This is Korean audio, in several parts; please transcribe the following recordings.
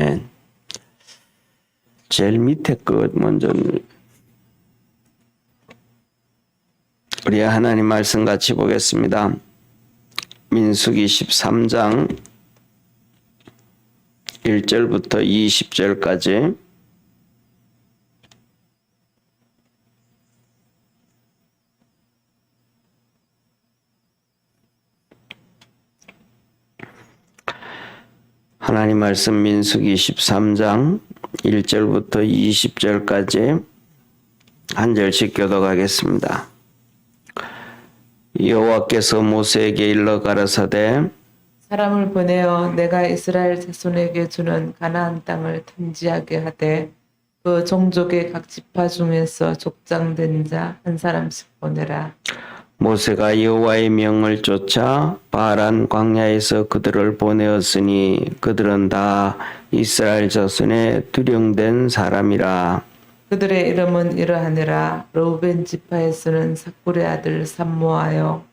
아멘. 제일 밑에 것 먼저 우리 하나님 말씀 같이 보겠습니다. 민수기 13장 1절부터 20절까지 말씀 민수기 13장 1절부터 20절까지 한 절씩 교독하겠습니다. 여호와께서 모세에게 일러 가라사대 사람을 보내어 내가 이스라엘 자손에게 주는 가나안 땅을 탐지하게 하되 그 종족의 각 지파 중에서 족장된 자 한 사람씩 보내라. 모세가 여호와의 명을 쫓아 바란 광야에서 그들을 보내었으니 그들은 다 이스라엘 자손의 두령된 사람이라. 그들의 이름은 이러하니라. 로벤 지파에서는 사꿀의 아들 삼모하여.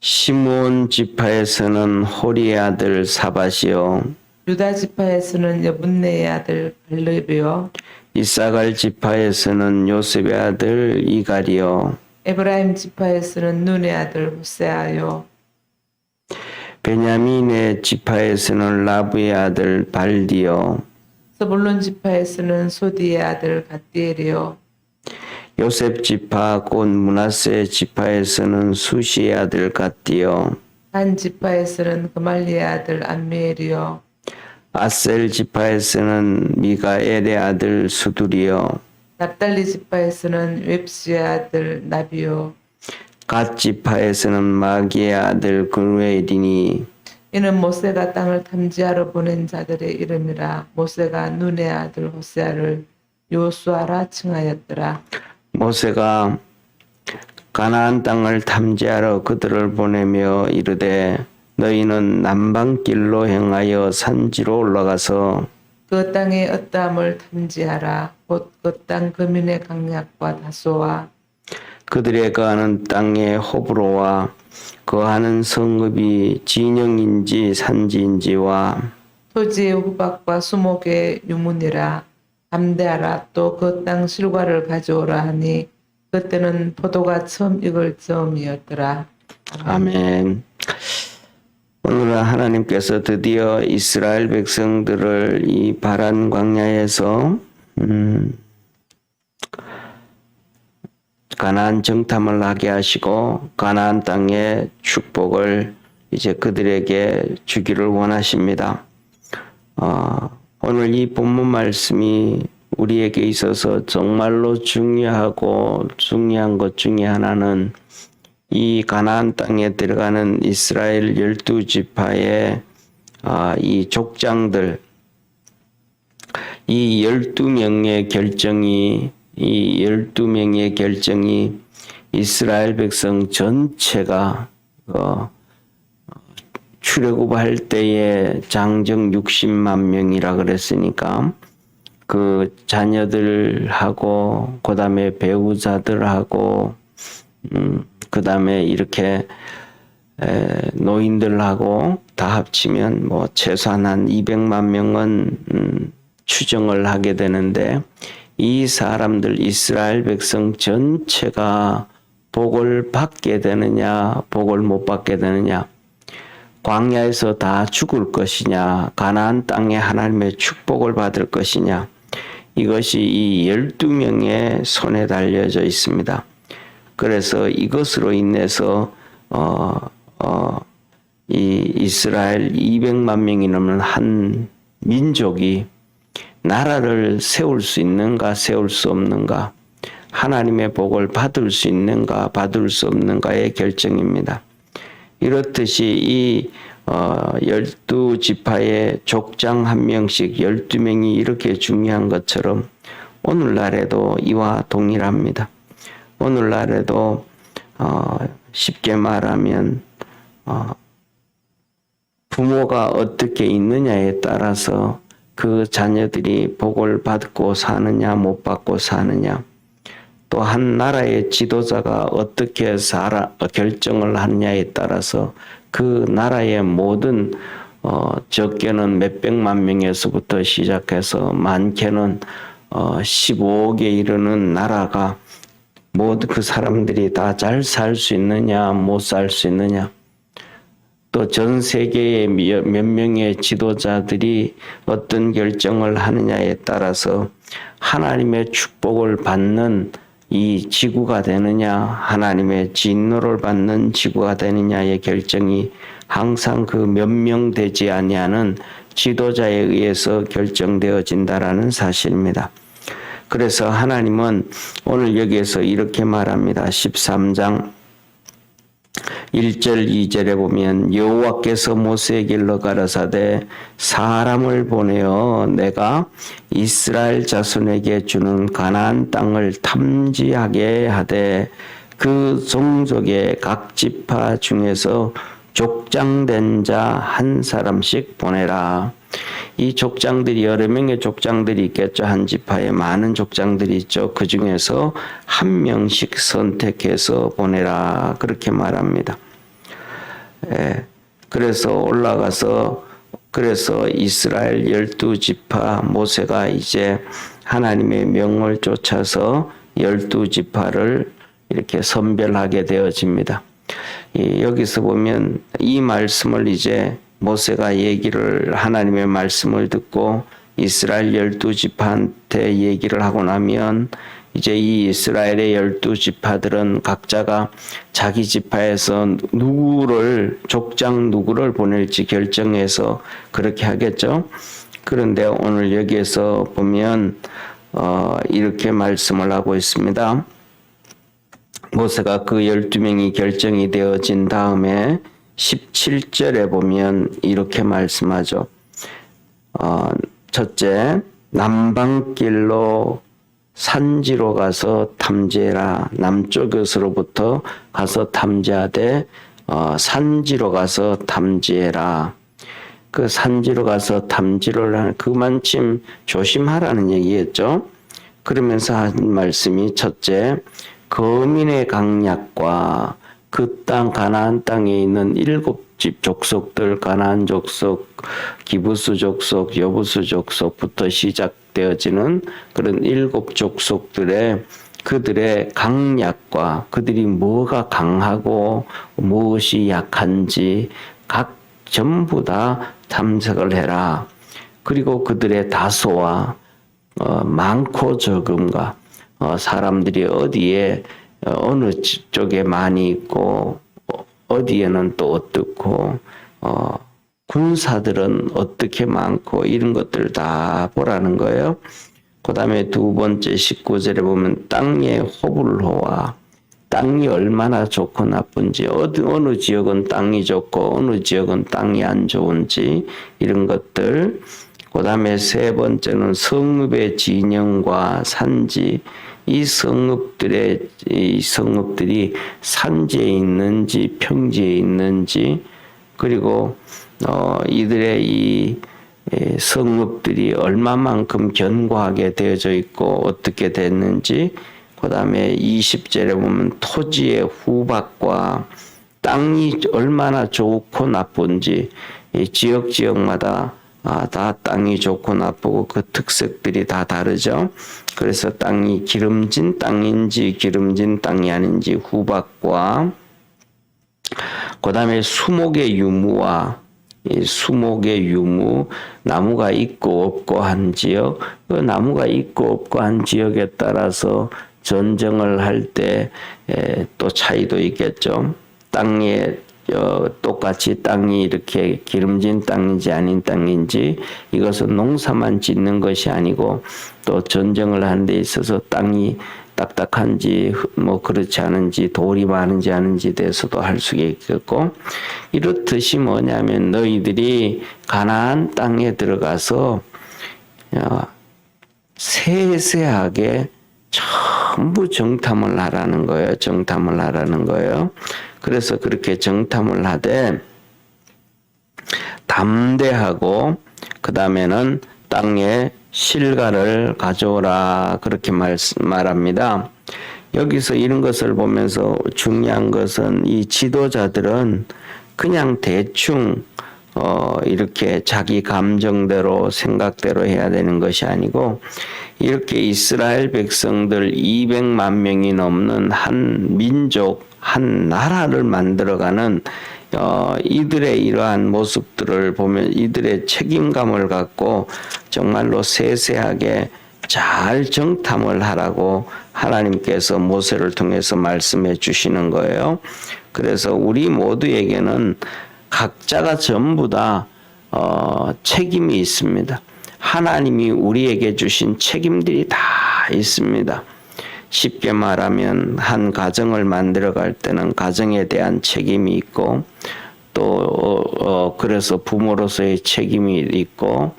시므온 지파에서는 호리의 아들 사바시요. 유다 지파에서는 여분네의 아들 발렙이요. 이사갈 지파에서는 요셉의 아들 이갈이요 에브라임 지파에서는 눈의 아들 호세아요. 베냐민의 지파에서는 라브의 아들 발디요. 서불론 지파에서는 소디의 아들 갓디엘이요. 요셉 지파 곧 문하세 지파에서는 수시의 아들 갓디요. 한 지파에서는 그말리의 아들 암미엘이요. 아셀 지파에서는 미가엘의 아들 수두리요 납달리 지파에서는 웹시의 아들 나비요. 갓 지파에서는 마기의 아들 그루엘이니 이는 모세가 땅을 탐지하러 보낸 자들의 이름이라 모세가 눈의 아들 호세아를 요수아라 칭하였더라. 모세가 가나안 땅을 탐지하러 그들을 보내며 이르되 너희는 남방길로 행하여 산지로 올라가서 그 땅의 어떠함을 탐지하라. 곧 그 땅 거민의 강약과 다소와 그들의 거하는 땅의 호불호와 거하는 성읍이 진영인지 산지인지와 토지의 후박과 수목의 유문이라. 담대하라. 또 그 땅 실과를 가져오라 하니 그때는 포도가 처음 익을 즈음이었더라. 아멘. 오늘은 하나님께서 드디어 이스라엘 백성들을 이 바란 광야에서 음, 가나안 정탐을 하게 하시고 가나안 땅의 축복을 이제 그들에게 주기를 원하십니다. 어, 오늘 이 본문 말씀이 우리에게 있어서 정말로 중요하고 중요한 것 중에 하나는 이 가나안 땅에 들어가는 이스라엘 열두 지파의 아, 이 족장들 이 열두 명의 결정이 이 열두 명의 결정이 이스라엘 백성 전체가 어, 출애굽할 때에 장정 60만 명이라 그랬으니까 그 자녀들하고 그다음에 배우자들하고 음, 그 다음에 이렇게 에, 노인들하고 다 합치면 뭐 최소한 한 200만 명은 음, 추정을 하게 되는데 이 사람들 이스라엘 백성 전체가 복을 받게 되느냐 복을 못 받게 되느냐 광야에서 다 죽을 것이냐 가나안 땅에 하나님의 축복을 받을 것이냐 이것이 이 열두 명의 손에 달려져 있습니다. 그래서 이것으로 인해서 어, 어, 이 이스라엘 200만 명이 넘는 한 민족이 나라를 세울 수 있는가 세울 수 없는가 하나님의 복을 받을 수 있는가 받을 수 없는가의 결정입니다. 이렇듯이 이 어, 열두 지파의 족장 한 명씩 열두 명이 이렇게 중요한 것처럼 오늘날에도 이와 동일합니다. 오늘날에도 어, 쉽게 말하면 어, 부모가 어떻게 있느냐에 따라서 그 자녀들이 복을 받고 사느냐 못 받고 사느냐 또 한 나라의 지도자가 어떻게 살아 결정을 하느냐에 따라서 그 나라의 모든 어, 적게는 몇백만 명에서부터 시작해서 많게는 어, 15억에 이르는 나라가 모두 그 사람들이 다 잘 살 수 있느냐, 못 살 수 있느냐. 또 전 세계의 몇몇 명의 지도자들이 어떤 결정을 하느냐에 따라서 하나님의 축복을 받는 이 지구가 되느냐, 하나님의 진노를 받는 지구가 되느냐의 결정이 항상 그 몇 명 되지 아니하는 지도자에 의해서 결정되어진다라는 사실입니다. 그래서 하나님은 오늘 여기에서 이렇게 말합니다. 13장 1절 2절에 보면 여호와께서 모세에게로 가라사대 사람을 보내어 내가 이스라엘 자손에게 주는 가나안 땅을 탐지하게 하되 그 종족의 각 지파 중에서 족장된 자 한 사람씩 보내라. 이 족장들이 여러 명의 족장들이 있겠죠. 한 지파에 많은 족장들이 있죠. 그 중에서 한 명씩 선택해서 보내라. 그렇게 말합니다. 예, 그래서 올라가서 그래서 이스라엘 열두 지파 모세가 이제 하나님의 명을 쫓아서 열두 지파를 이렇게 선별하게 되어집니다. 이 여기서 보면 이 말씀을 이제 모세가 얘기를 하나님의 말씀을 듣고 이스라엘 열두 지파한테 얘기를 하고 나면 이제 이 이스라엘의 열두 지파들은 각자가 자기 지파에서 누구를 족장 누구를 보낼지 결정해서 그렇게 하겠죠. 그런데 오늘 여기에서 보면 어, 이렇게 말씀을 하고 있습니다. 모세가 그 열두 명이 결정이 되어진 다음에 17절에 보면 이렇게 말씀하죠. 어, 첫째, 남방길로 산지로 가서 탐지해라. 남쪽에서로부터 가서 탐지하되 어, 산지로 가서 탐지해라. 그 산지로 가서 탐지를 하는 그만큼 조심하라는 얘기였죠. 그러면서 한 말씀이 첫째, 거민의 강약과 그 땅 가나안 땅에 있는 일곱 집 족속들 가나안 족속, 기부스 족속, 여부스 족속부터 시작되어지는 그런 일곱 족속들의 그들의 강약과 그들이 뭐가 강하고 무엇이 약한지 각 전부 다 탐색을 해라. 그리고 그들의 다소와 어, 많고 적음과 어, 사람들이 어디에 어, 어느 지- 쪽에 많이 있고 어, 어디에는 또 어떻고 어, 군사들은 어떻게 많고 이런 것들 다 보라는 거예요. 그 다음에 두 번째 19절에 보면 땅의 호불호와 땅이 얼마나 좋고 나쁜지 어디 어느 지역은 땅이 좋고 어느 지역은 땅이 안 좋은지 이런 것들 그 다음에 세 번째는 성읍의 진영과 산지. 이 성읍들의 이 성읍들이 산지에 있는지 평지에 있는지 그리고 어 이들의 이 에, 성읍들이 얼마만큼 견고하게 되어져 있고 어떻게 됐는지 그 다음에 20절에 보면 토지의 후박과 땅이 얼마나 좋고 나쁜지 이 지역 지역마다 아, 다 땅이 좋고 나쁘고 그 특색들이 다 다르죠. 그래서 땅이 기름진 땅인지 기름진 땅이 아닌지 후박과 그 다음에 수목의 유무와 이 수목의 유무, 나무가 있고 없고 한 지역, 그 나무가 있고 없고 한 지역에 따라서 전쟁을 할 때 또 차이도 있겠죠. 땅에 어, 똑같이 땅이 이렇게 기름진 땅인지 아닌 땅인지 이것은 농사만 짓는 것이 아니고 또 전쟁을 하는 데 있어서 땅이 딱딱한지 뭐 그렇지 않은지 돌이 많은지 아닌지 대해서도 할 수가 있겠고 이렇듯이 뭐냐면 너희들이 가나안 땅에 들어가서 어, 세세하게 전부 정탐을 하라는 거예요. 정탐을 하라는 거예요. 그래서 그렇게 정탐을 하되 담대하고 그 다음에는 땅에 실과를 가져오라 그렇게 말, 말합니다. 여기서 이런 것을 보면서 중요한 것은 이 지도자들은 그냥 대충 어, 이렇게 자기 감정대로 생각대로 해야 되는 것이 아니고 이렇게 이스라엘 백성들 200만 명이 넘는 한 민족, 한 나라를 만들어가는 어, 이들의 이러한 모습들을 보면 이들의 책임감을 갖고 정말로 세세하게 잘 정탐을 하라고 하나님께서 모세를 통해서 말씀해 주시는 거예요. 그래서 우리 모두에게는 각자가 전부 다 어, 책임이 있습니다. 하나님이 우리에게 주신 책임들이 다 있습니다. 쉽게 말하면 한 가정을 만들어 갈 때는 가정에 대한 책임이 있고 또 어, 어, 그래서 부모로서의 책임이 있고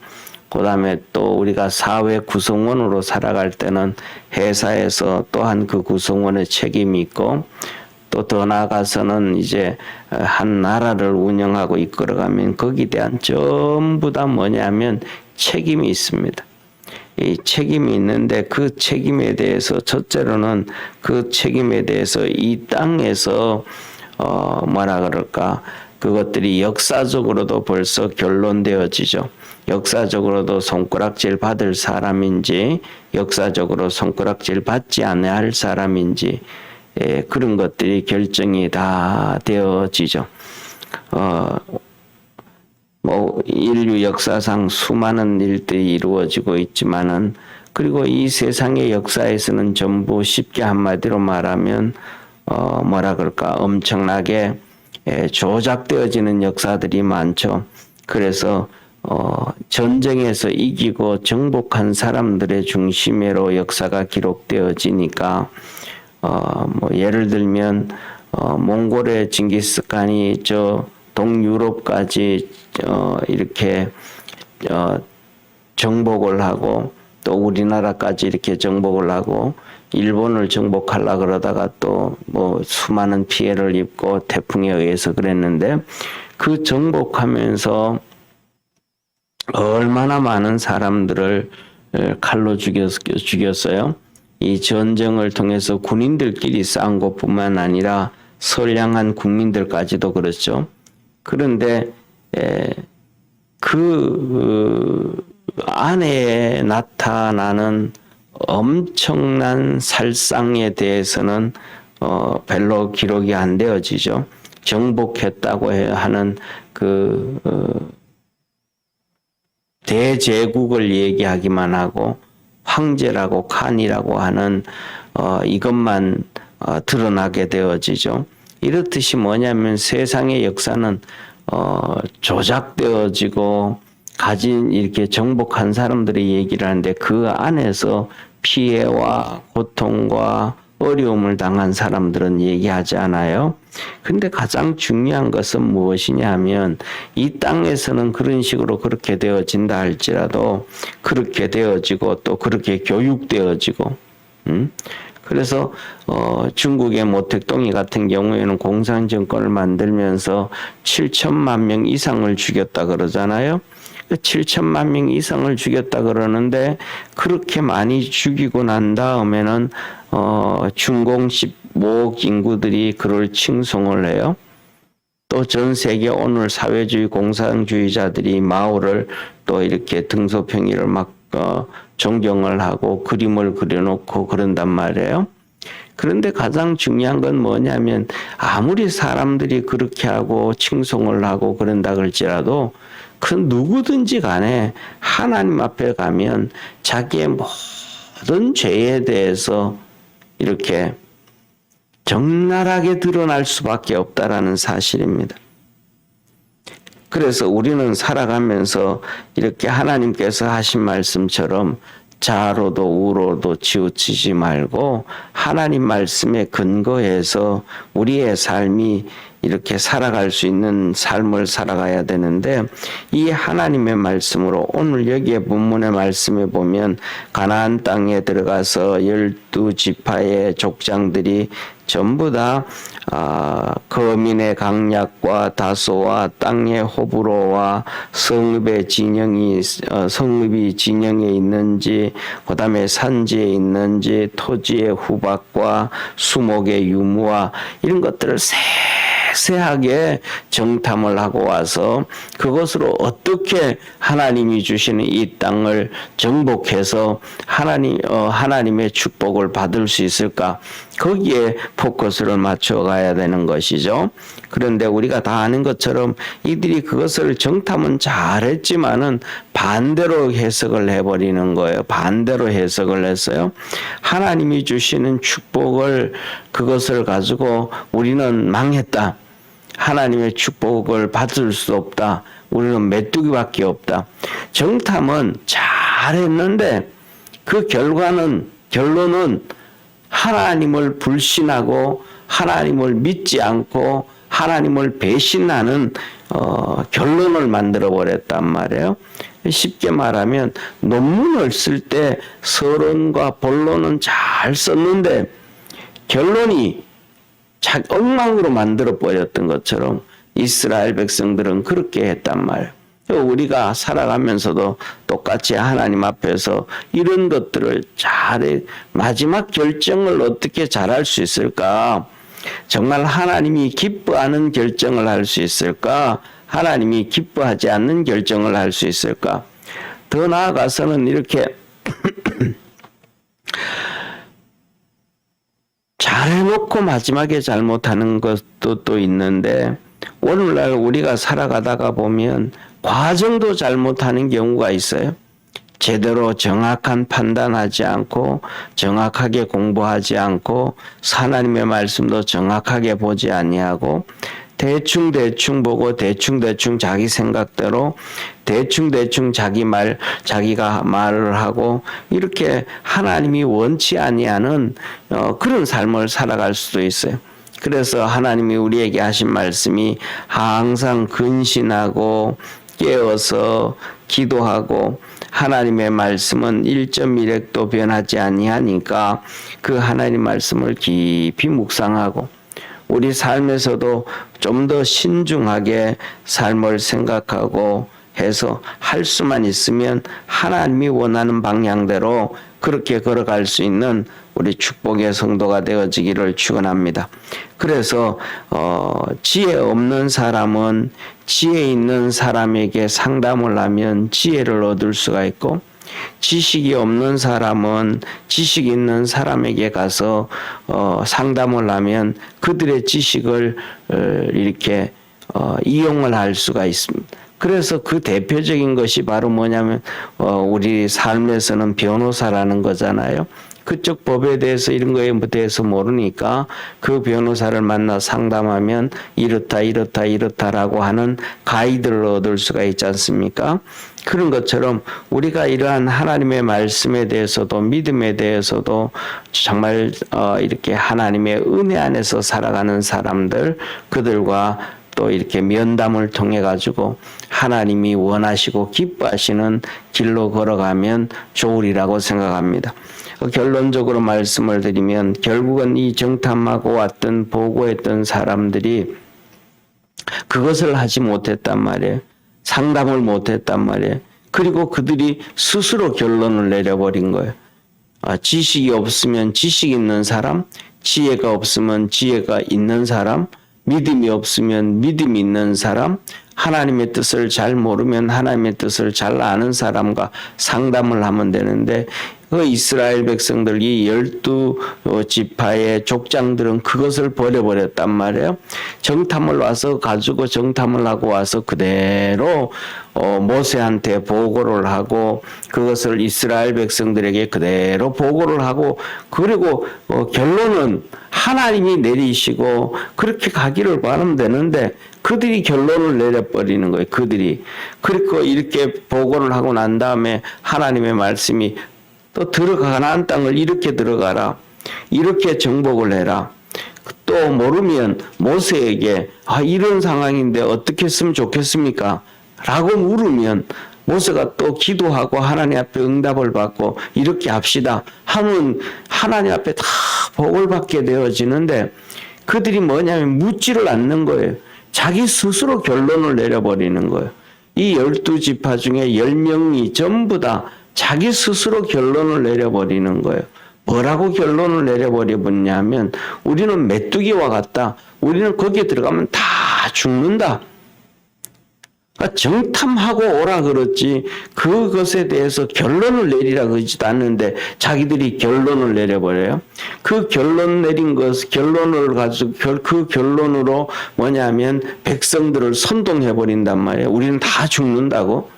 그다음에 또 우리가 사회 구성원으로 살아갈 때는 회사에서 또한 그 구성원의 책임이 있고 또 더 나아가서는 이제 한 나라를 운영하고 이끌어가면 거기에 대한 전부 다 뭐냐면 책임이 있습니다. 이 책임이 있는데 그 책임에 대해서 첫째로는 그 책임에 대해서 이 땅에서 어 뭐라 그럴까 그것들이 역사적으로도 벌써 결론되어지죠. 역사적으로도 손가락질 받을 사람인지 역사적으로 손가락질 받지 않아야 할 사람인지 예, 그런 것들이 결정이 다 되어지죠. 어, 뭐 인류 역사상 수많은 일들이 이루어지고 있지만은 그리고 이 세상의 역사에서는 전부 쉽게 한마디로 말하면 어 뭐라 그럴까 엄청나게 예, 조작되어지는 역사들이 많죠. 그래서 어 전쟁에서 이기고 정복한 사람들의 중심으로 역사가 기록되어지니까 어 뭐 예를 들면 어 몽골의 징기스칸이 저 동유럽까지 어 이렇게 어 정복을 하고 또 우리나라까지 이렇게 정복을 하고 일본을 정복하려 그러다가 또 뭐 수많은 피해를 입고 태풍에 의해서 그랬는데 그 정복하면서 얼마나 많은 사람들을 에, 칼로 죽였, 죽였 어요. 이 전쟁을 통해서 군인들끼리 싸운 것 뿐만 아니라 선량한 국민들까지도 그렇죠. 그런데 에, 그 어, 안에 나타나는 엄청난 살상에 대해서는 어, 별로 기록이 안 되어지죠. 정복했다고 해- 하는 그 어, 대제국을 얘기하기만 하고 황제라고 칸이라고 하는 어, 이것만 어, 드러나게 되어지죠. 이렇듯이 뭐냐면 세상의 역사는 어, 조작되어지고 가진 이렇게 정복한 사람들이 얘기를 하는데 그 안에서 피해와 고통과 어려움을 당한 사람들은 얘기하지 않아요. 근데 가장 중요한 것은 무엇이냐 하면 이 땅에서는 그런 식으로 그렇게 되어진다 할지라도 그렇게 되어지고 또 그렇게 교육되어지고 음? 그래서 어, 중국의 모택동이 같은 경우에는 공산 정권을 만들면서 7천만 명 이상을 죽였다 그러잖아요. 그 7천만 명 이상을 죽였다 그러는데 그렇게 많이 죽이고 난 다음에는 어, 중공 15억 인구들이 그를 칭송을 해요. 또 전 세계 오늘 사회주의 공산주의자들이 마오를 또 이렇게 등소평이를 막 어, 존경을 하고 그림을 그려놓고 그런단 말이에요. 그런데 가장 중요한 건 뭐냐면 아무리 사람들이 그렇게 하고 칭송을 하고 그런다 그럴지라도 그 누구든지 간에 하나님 앞에 가면 자기의 모든 죄에 대해서 이렇게 적나라하게 드러날 수밖에 없다라는 사실입니다. 그래서 우리는 살아가면서 이렇게 하나님께서 하신 말씀처럼 자로도 우로도 치우치지 말고 하나님 말씀에 근거해서 우리의 삶이 이렇게 살아갈 수 있는 삶을 살아가야 되는데 이 하나님의 말씀으로 오늘 여기에 본문의 말씀에 보면 가나안 땅에 들어가서 열두 지파의 족장들이 전부 다 아, 거민의 강약과 다소와 땅의 호불호와 성읍의 진영이 어, 성읍이 진영에 있는지 그다음에 산지에 있는지 토지의 후박과 수목의 유무와 이런 것들을 세세하게 정탐을 하고 와서 그것으로 어떻게 하나님이 주시는 이 땅을 정복해서 하나님 어, 하나님의 축복을 받을 수 있을까 거기에 포커스를 맞춰 가야 되는 것이죠. 그런데 우리가 다 아는 것처럼 이들이 그것을 정탐은 잘했지만은 반대로 해석을 해버리는 거예요. 반대로 해석을 했어요. 하나님이 주시는 축복을 그것을 가지고 우리는 망했다. 하나님의 축복을 받을 수 없다. 우리는 메뚜기밖에 없다. 정탐은 잘했는데 그 결과는 결론은 하나님을 불신하고 하나님을 믿지 않고 하나님을 배신하는 어, 결론을 만들어 버렸단 말이에요. 쉽게 말하면 논문을 쓸 때 서론과 본론은 잘 썼는데 결론이 자, 엉망으로 만들어 버렸던 것처럼 이스라엘 백성들은 그렇게 했단 말이에요. 우리가 살아가면서도 똑같이 하나님 앞에서 이런 것들을 잘해 마지막 결정을 어떻게 잘할 수 있을까? 정말 하나님이 기뻐하는 결정을 할 수 있을까? 하나님이 기뻐하지 않는 결정을 할 수 있을까? 더 나아가서는 이렇게 잘해놓고 마지막에 잘못하는 것도 또 있는데 오늘날 우리가 살아가다가 보면 과정도 잘못하는 경우가 있어요. 제대로 정확한 판단하지 않고 정확하게 공부하지 않고 하나님의 말씀도 정확하게 보지 아니하고 대충 대충 보고 대충 대충 자기 생각대로 대충 대충 자기 말 자기가 말을 하고 이렇게 하나님이 원치 아니하는 어, 그런 삶을 살아갈 수도 있어요. 그래서 하나님이 우리에게 하신 말씀이 항상 근신하고 깨어서 기도하고 하나님의 말씀은 1.1핵도 변하지 아니하니까 그 하나님 말씀을 깊이 묵상하고 우리 삶에서도 좀 더 신중하게 삶을 생각하고 해서 할 수만 있으면 하나님이 원하는 방향대로 그렇게 걸어갈 수 있는 우리 축복의 성도가 되어지기를 축원합니다. 그래서 어, 지혜 없는 사람은 지혜 있는 사람에게 상담을 하면 지혜를 얻을 수가 있고 지식이 없는 사람은 지식 있는 사람에게 가서 어, 상담을 하면 그들의 지식을 어, 이렇게 어, 이용을 할 수가 있습니다. 그래서 그 대표적인 것이 바로 뭐냐면 어, 우리 삶에서는 변호사라는 거잖아요. 그쪽 법에 대해서 이런 거에 대해서 모르니까 그 변호사를 만나 상담하면 이렇다 이렇다 이렇다라고 하는 가이드를 얻을 수가 있지 않습니까? 그런 것처럼 우리가 이러한 하나님의 말씀에 대해서도 믿음에 대해서도 정말 어, 이렇게 하나님의 은혜 안에서 살아가는 사람들 그들과 또 이렇게 면담을 통해 가지고 하나님이 원하시고 기뻐하시는 길로 걸어가면 좋으리라고 생각합니다. 어, 결론적으로 말씀을 드리면 결국은 이 정탐하고 왔던 보고했던 사람들이 그것을 하지 못했단 말이에요. 상담을 못했단 말이에요. 그리고 그들이 스스로 결론을 내려버린 거예요. 아, 지식이 없으면 지식 있는 사람, 지혜가 없으면 지혜가 있는 사람, 믿음이 없으면 믿음이 있는 사람, 하나님의 뜻을 잘 모르면 하나님의 뜻을 잘 아는 사람과 상담을 하면 되는데 그 이스라엘 백성들 이 열두 어, 지파의 족장들은 그것을 버려버렸단 말이에요. 정탐을 와서 가지고 정탐을 하고 와서 그대로 어, 모세한테 보고를 하고 그것을 이스라엘 백성들에게 그대로 보고를 하고 그리고 어, 결론은 하나님이 내리시고 그렇게 가기를 바라면 되는데 그들이 결론을 내려버리는 거예요. 그들이 그리고 이렇게 보고를 하고 난 다음에 하나님의 말씀이 또 들어가는 땅을 이렇게 들어가라. 이렇게 정복을 해라. 또 모르면 모세에게 아 이런 상황인데 어떻게 했으면 좋겠습니까? 라고 물으면 모세가 또 기도하고 하나님 앞에 응답을 받고 이렇게 합시다 하면 하나님 앞에 다 복을 받게 되어지는데 그들이 뭐냐면 묻지를 않는 거예요. 자기 스스로 결론을 내려버리는 거예요. 이 열두 지파 중에 열 명이 전부 다 자기 스스로 결론을 내려버리는 거예요. 뭐라고 결론을 내려버려 버냐면 우리는 메뚜기와 같다. 우리는 거기에 들어가면 다 죽는다. 그러니까 정탐하고 오라 그렇지 그것에 대해서 결론을 내리라 그러지도 않는데 자기들이 결론을 내려버려요. 그 결론 내린 것 결론을 가지고 결, 그 결론으로 뭐냐면 백성들을 선동해 버린단 말이에요. 우리는 다 죽는다고.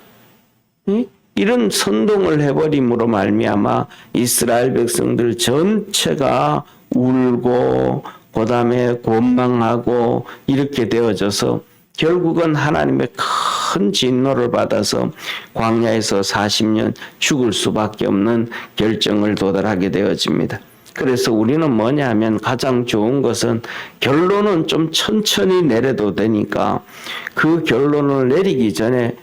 이? 이런 선동을 해버림으로 말미암아 이스라엘 백성들 전체가 울고 그 다음에 원망하고 이렇게 되어져서 결국은 하나님의 큰 진노를 받아서 광야에서 40년 죽을 수밖에 없는 결정을 도달하게 되어집니다. 그래서 우리는 뭐냐 하면 가장 좋은 것은 결론은 좀 천천히 내려도 되니까 그 결론을 내리기 전에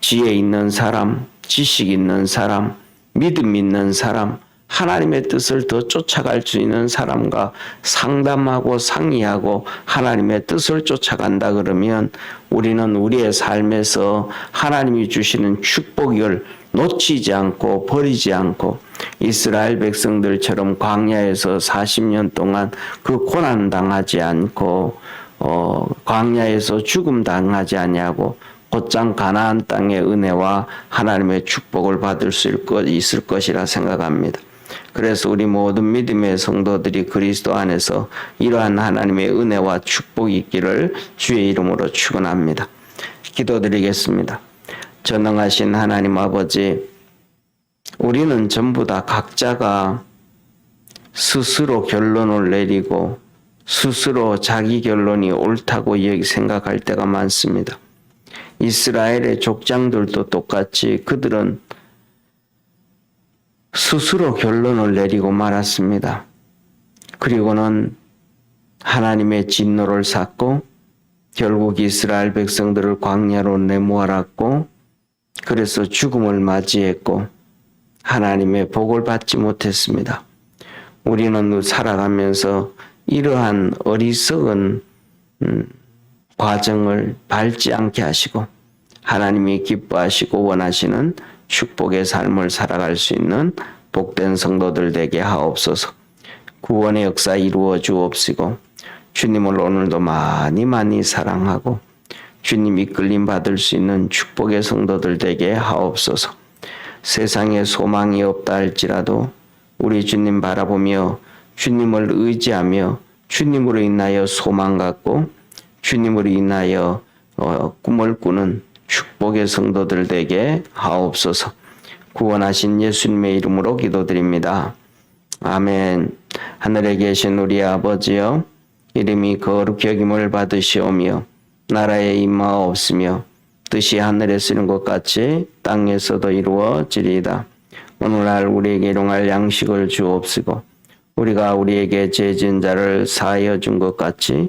지혜 있는 사람, 지식 있는 사람, 믿음 있는 사람, 하나님의 뜻을 더 쫓아갈 수 있는 사람과 상담하고 상의하고 하나님의 뜻을 쫓아간다 그러면 우리는 우리의 삶에서 하나님이 주시는 축복을 놓치지 않고 버리지 않고 이스라엘 백성들처럼 광야에서 40년 동안 그 고난 당하지 않고 어 광야에서 죽음 당하지 아니하고 곧장 가나안 땅의 은혜와 하나님의 축복을 받을 수 있을 것이라 생각합니다. 그래서 우리 모든 믿음의 성도들이 그리스도 안에서 이러한 하나님의 은혜와 축복이 있기를 주의 이름으로 축원합니다. 기도드리겠습니다. 전능하신 하나님 아버지, 우리는 전부 다 각자가 스스로 결론을 내리고 스스로 자기 결론이 옳다고 생각할 때가 많습니다. 이스라엘의 족장들도 똑같이 그들은 스스로 결론을 내리고 말았습니다. 그리고는 하나님의 진노를 샀고 결국 이스라엘 백성들을 광야로 내모아놨고 그래서 죽음을 맞이했고 하나님의 복을 받지 못했습니다. 우리는 살아가면서 이러한 어리석은 음, 과정을 밟지 않게 하시고 하나님이 기뻐하시고 원하시는 축복의 삶을 살아갈 수 있는 복된 성도들 되게 하옵소서. 구원의 역사 이루어 주옵시고 주님을 오늘도 많이 많이 사랑하고 주님 이끌림 받을 수 있는 축복의 성도들 되게 하옵소서. 세상에 소망이 없다 할지라도 우리 주님 바라보며 주님을 의지하며 주님으로 인하여 소망 갖고 주님으로 인하여 어, 꿈을 꾸는 축복의 성도들 되게 하옵소서. 구원하신 예수님의 이름으로 기도드립니다. 아멘. 하늘에 계신 우리 아버지여, 이름이 거룩히 여김을 받으시오며, 나라에 임하옵으며, 뜻이 하늘에 쓰는 것 같이 땅에서도 이루어지리이다. 오늘날 우리에게 일용할 양식을 주옵시고, 우리가 우리에게 죄진 자를 사하여 준 것 같이